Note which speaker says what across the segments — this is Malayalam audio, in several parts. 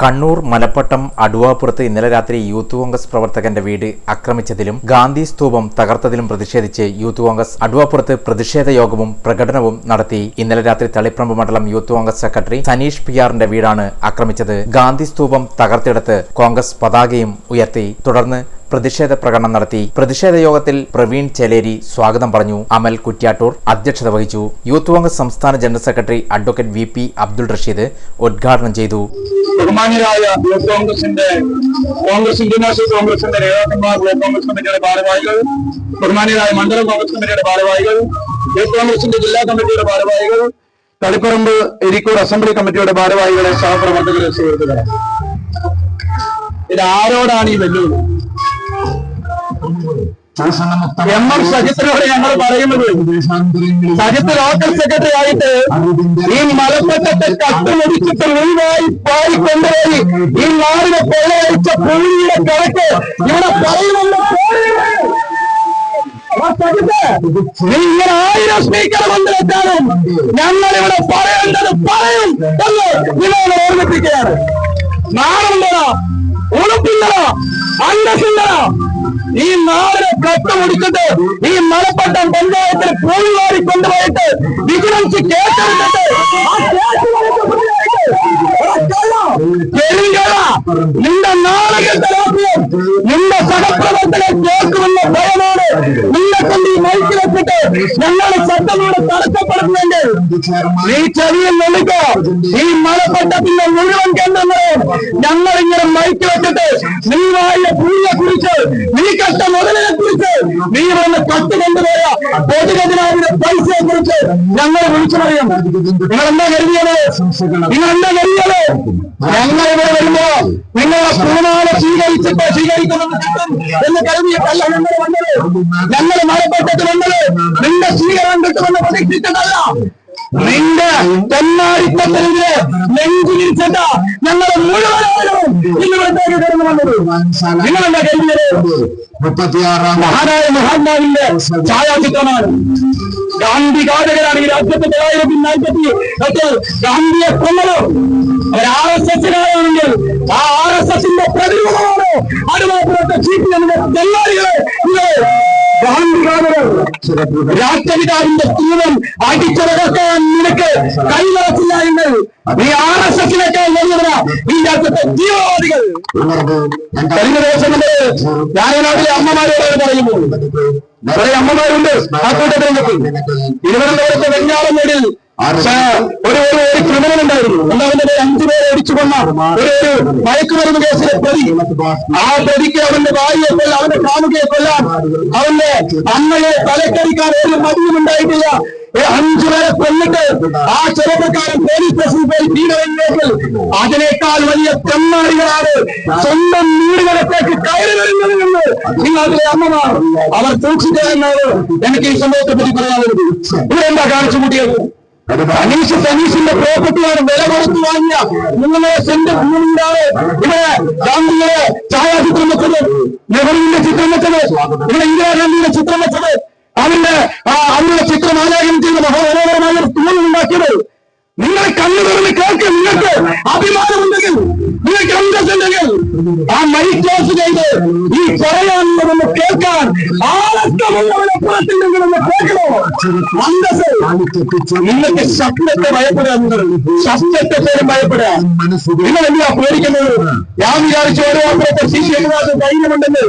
Speaker 1: കണ്ണൂർ മലപ്പട്ടം അടുവാപ്പുറത്ത് ഇന്നലെ രാത്രി യൂത്ത് കോൺഗ്രസ് പ്രവർത്തകന്റെ വീട് ആക്രമിച്ചതിലും ഗാന്ധി സ്തൂപം തകർത്തതിലും പ്രതിഷേധിച്ച് യൂത്ത് കോൺഗ്രസ് അടുവാപ്പുറത്ത് പ്രതിഷേധ യോഗവും പ്രകടനവും നടത്തി. ഇന്നലെ രാത്രി തളിപ്രമ്പ് മണ്ഡലം യൂത്ത് കോൺഗ്രസ് സെക്രട്ടറി സനീഷ് പിയാറിന്റെ വീടാണ് ആക്രമിച്ചത്. ഗാന്ധി സ്തൂപം തകർത്തെടുത്ത് കോൺഗ്രസ് പതാകയും ഉയർത്തി. തുടർന്ന് പ്രതിഷേധ പ്രകടനം നടത്തി പ്രതിഷേധ യോഗത്തിൽ പ്രവീൺ ചെലേരി സ്വാഗതം പറഞ്ഞു. അമൽ കുറ്റ്യാട്ടൂർ അധ്യക്ഷത വഹിച്ചു. യൂത്ത് കോൺഗ്രസ് സംസ്ഥാന general secretary advocate V P Abdul Rasheed ഉദ്ഘാടനം ചെയ്തു.
Speaker 2: ബഹുമാന്യരായ യൂത്ത് കോൺഗ്രസിന്റെ കോൺഗ്രസ് ഇന്ത്യൻ നാഷണൽ കോൺഗ്രസിന്റെ നേതാക്കന്മാർ ബ്ലോക്ക് കോൺഗ്രസ് കമ്മിറ്റിയുടെ ഭാരവാഹികൾ ബഹുമാന്യരായ മണ്ഡലം കോൺഗ്രസ് കമ്മിറ്റിയുടെ ഭാരവാഹികൾ യൂത്ത് കോൺഗ്രസിന്റെ ജില്ലാ കമ്മിറ്റിയുടെ ഭാരവാഹികൾ തളിപ്പറമ്പ് എരിക്കൂർ അസംബ്ലി കമ്മിറ്റിയുടെ ഭാരവാഹികളെ സഹപ്രവർത്തകരെ സുഹൃത്തുക്കളെ. ഇത് ആരോടാണ് ഈ വെല്ലുവിളി? എം എം സജിത്തിനോട് ഞങ്ങൾ പറയുന്നത് സജിത്ത് ലോക്കൽ സെക്രട്ടറി ആയിട്ട് ഈ മലപ്പറ്റത്തെ കട്ടുമുടിച്ചിട്ട് മുഴുവായി പാടി കൊണ്ടുപോയി. ഈ നാടിനെ കൊള്ളയടിച്ച പുള്ളിയുടെ കണക്ക് ഇവിടെ പറയുന്നുണ്ട്. ഇങ്ങനെ ആയിരം സ്പീക്കർ കൊണ്ടുവച്ചാലും ഞങ്ങൾ ഇവിടെ പറയേണ്ടത് പറയും എന്ന് നിങ്ങളെ ഓർമ്മിപ്പിക്കുകയാണ്. നാടുണ്ടോ ഉണപ്പില്ലോ അന്തസ്സില്ലടോ ഈ നാടിനെ കട്ടുമുടിച്ചിട്ട് ഈ മലപ്പട്ടം പഞ്ചായത്തിൽ പൂഴിവാരി കൊണ്ടുപോയിട്ട് വിജിലൻസ് കേസെടുത്തിട്ട് നിന്റെ നാടകത്തെ രാഷ്ട്രീയം നിന്റെ സഹപ്രവർത്തകരെ കേൾക്കുമെന്ന ഭയമാണ് നിന്നെ ഈ വെച്ചിട്ട് ഞങ്ങളുടെ ശബ്ദമാണ് തടസ്സപ്പെടുത്തുന്നുണ്ട് നീ ചെറിയ നെടുക്കോ ഈ മലപ്പട്ടത്തിന്റെ മുഴുവൻ കേന്ദ്രങ്ങളും ഞങ്ങൾ ഇങ്ങനെ മൈക്ക് വെച്ചിട്ട് നീ നീ കഷ്ട മുതലിനെ കുറിച്ച്. നീ വന്ന് കത്ത് കൊണ്ടുപോയ പൊതുഖജനാവിന്റെ പൈസയെ കുറിച്ച് ഞങ്ങൾ വിളിച്ചു പറയും നിങ്ങൾ എന്താ കരുതിയത്? നിങ്ങൾ എന്താ കരുതിയത്? ഞങ്ങൾ ഇവിടെ വരുമ്പോ നിങ്ങളുടെ സ്വീകരിച്ചപ്പോ സ്വീകരിക്കുന്നത് എന്ന് കരുതിയിട്ടല്ല ഞങ്ങൾ വന്നത്. ഞങ്ങൾ മലപ്പട്ടത്തിൽ വന്നത് നിന്റെ സ്വീകരണം കിട്ടുമെന്ന് പ്രതീക്ഷിച്ചിട്ടല്ല. നിന്റെ തെന്നാടിത്തത്തിനെതിരെ നെഞ്ചിരിച്ചിട്ട ഞങ്ങളെ മുഴുവനും ഇന്നിവിടത്തേക്ക് കടന്നു വന്നത്. നിങ്ങളെന്താ കരുതിയത്
Speaker 3: മുപ്പത്തിയാറാം
Speaker 2: മഹാനായ മഹാത്മാവിന്റെ ഛായാചിത്രമാണ്. ഗാന്ധി ഘാതകരാണ് ഈ രാജ്യത്ത് തൊള്ളായിരത്തി നാൽപ്പത്തി എട്ട് ഗാന്ധിയെ കൊന്നത്. അവർ ആർ എസ് എസിനാണെങ്കിൽ ആ ആർ എസ് എസിന്റെ പ്രതിരൂപമാണ് നിങ്ങൾ ഘാതകർ രാഷ്ട്രപിതാവിന്റെ സ്ത്രീവൻ അടിച്ചടക്കാൻ നിനക്ക് കൈവരത്തില്ല എന്ന് നീ ആർ എസ് എസിനേക്കാൾ വലിയവരാ ഈ രാജ്യത്തെ ജീവവാദികൾ കഴിഞ്ഞ ഞായനാട്ടിലെ അമ്മമാരോട് പറയുമ്പോൾ നിറയെ അമ്മമാരുണ്ട്. ആ കൂട്ടത്തിൽ തിരുവനന്തപുരത്തെ വെഞ്ഞാറമ്മേടിൽ ഒരു ഒരു ഒരു ക്രിമിനൽ ഉണ്ടായിരുന്നു. എന്താ അവന്റെ പേര്? അഞ്ചു ഒരു മയക്കുമരുന്ന് കേസിലെ പ്രതി. ആ പ്രതിക്ക് അവന്റെ ഭാര്യയെ കൊല്ല അവന്റെ കാമുകയെ കൊല്ലാൻ അവന്റെ അമ്മയെ തലക്കടിക്കാൻ ഒരു മതിയും ഉണ്ടായിട്ടില്ല. അഞ്ചു പേരെ കൊന്നിട്ട് ആ ചെറുപ്പക്കാരൻ പോലീസ് സ്റ്റേഷനിൽ പോയി തീരവഴിലേക്ക് അതിനേക്കാൾ വലിയ തെമ്മാടികളാണ് സ്വന്തം വീടുകളിലേക്ക് കയറി വരുന്നത് എന്ന് നിങ്ങളുടെ അമ്മമാർ. അവർ സൂക്ഷിക്കുക എന്നാണ് എനിക്ക് ഈ സംഭവത്തെ പറ്റി പറയാനുള്ളത്. ഇവിടെ എന്താ കാണിച്ചു കൂട്ടിയത്? അനീഷ് സനീഷിന്റെ പ്രോപ്പർട്ടിയാണ് വില കൊടുത്ത് വാങ്ങിയ മൂന്നര സെന്റ് ഭൂമിയിലാണ് ഇവിടെ ഗാന്ധിയുടെ ഛായാചിത്രം വെച്ചത് നെഹ്റുവിന്റെ ചിത്രം വെച്ചത് ഇവിടെ ഇന്ദിരാഗാന്ധിയുടെ ചിത്രം വെച്ചത് അവരുടെ ആ, അവരുടെ ചിത്രം ആലേഖനം ചെയ്ത് മഹാമനോഹരമായ ഒരു തൂൺ ഉണ്ടാക്കിയത്. നിങ്ങൾ കണ്ണു തുറന്ന് കേൾക്ക് നിങ്ങൾക്ക് അഭിമാനമുണ്ടെങ്കിൽ നിങ്ങൾക്ക് അന്തസ്സുണ്ടെങ്കിൽ ആ മൈ ക്ലോസ് ചെയ്ത് ഈ പറയാനുള്ളതെന്ന് കേൾക്കാൻ ആളക്കമുള്ളവരെ നിങ്ങൾക്ക് ശബ്ദത്തെ ഭയപ്പെടുക നിങ്ങൾ ശബ്ദത്തെ പോലും ഭയപ്പെടുക. നിങ്ങൾ എന്തിനാ പേടിക്കുന്നത്? ഞാൻ വിചാരിച്ചു ഓരോ അപ്പുറത്തെ സി പി എമ്മുകാർക്ക് ധൈര്യമുണ്ടെന്ന്.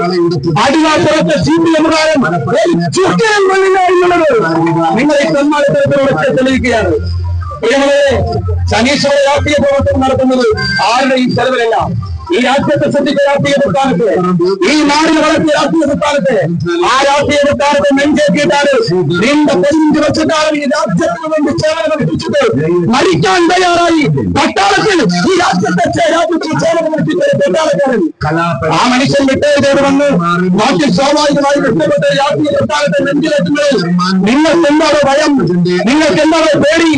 Speaker 2: അടിവാപ്പുറത്തെ സി പി എമ്മുകാരൻ ചുറ്റിയും കൊള്ളില്ല എന്നുള്ളത് നിങ്ങൾ ഈ തെമ്മാളിത്തരത്തിലൂടെ തെളിയിക്കുകയാണ്. പ്രിയമുള്ളവരെ സനീശ്വര രാഷ്ട്രീയ പ്രവർത്തനം നടത്തുന്നത് ആരുടെ ഈ ചെലവിലല്ല? ഈ രാജ്യത്തെ ശ്രദ്ധിച്ച രാഷ്ട്രീയ പ്രസ്ഥാനത്ത് ഈ നാടിന് വളർത്തിയ രാഷ്ട്രീയ പ്രസ്ഥാനത്ത് ആ രാഷ്ട്രീയ പ്രസ്ഥാനത്തെ നെഞ്ചേക്കിയിട്ടാണ് നീണ്ട പതിനഞ്ച് വർഷക്കാലം ഈ രാജ്യത്തിന് വേണ്ടി സേവനം അനുഷ്ഠിച്ചിട്ട് മരിക്കാൻ തയ്യാറായി. പട്ടാളത്തിൽ ഈ രാജ്യത്തെ രാജ്യത്തിന് സേവനം അനുഷ്ഠിച്ച പട്ടാളക്കാരൻ. ആ മനുഷ്യൻ റിട്ടയർ ചെയ്ത് വന്ന് ബാക്കി സ്വാഭാവികമായി ഇഷ്ടപ്പെട്ട രാഷ്ട്രീയ പ്രസ്ഥാനത്തെ നെഞ്ചിലെത്തുന്നത് നിങ്ങൾക്ക് എന്താണ് ഭയം? നിങ്ങൾക്ക് എന്താണ് പേടി?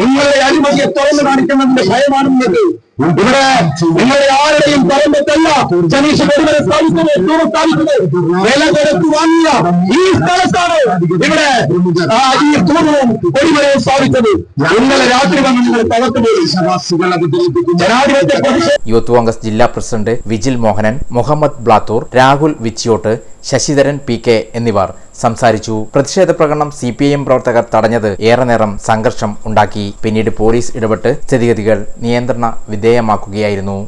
Speaker 2: നിങ്ങളുടെ അഴിമതിയെ തുറന്നു കാണിക്കുന്നതിന്റെ ഭയമാണ് നിങ്ങൾക്ക്. ഇവിടെ നിങ്ങളുടെ ആരുടെയും പറമ്പത്തല്ല ജനീഷ് കൊടിമര സ്ഥാപിക്കുന്നത് സ്ഥാപിച്ചത്. വില കൊടുത്ത് വാങ്ങിയ ഈ സ്ഥലത്താണ് ഇവിടെ ഈ തൂണവും കൊടിമരവും സ്ഥാപിച്ചത്. ഇന്നലെ രാത്രി വന്ന് നിങ്ങൾ തകർത്തുപോയി ജനാധിപത്യ
Speaker 1: യൂത്ത് കോൺഗ്രസ് ജില്ലാ president Vijil Mohanan Muhammad Blathur Rahul Vichiyott Sasidharan P K എന്നിവർ സംസാരിച്ചു. പ്രതിഷേധ പ്രകടനം സി പി ഐ എം പ്രവർത്തകർ തടഞ്ഞത് ഏറെ നേരം സംഘർഷം ഉണ്ടാക്കി. പിന്നീട് പോലീസ് ഇടപെട്ട് സ്ഥിതിഗതികൾ നിയന്ത്രണ വിധേയമാക്കുകയായിരുന്നു.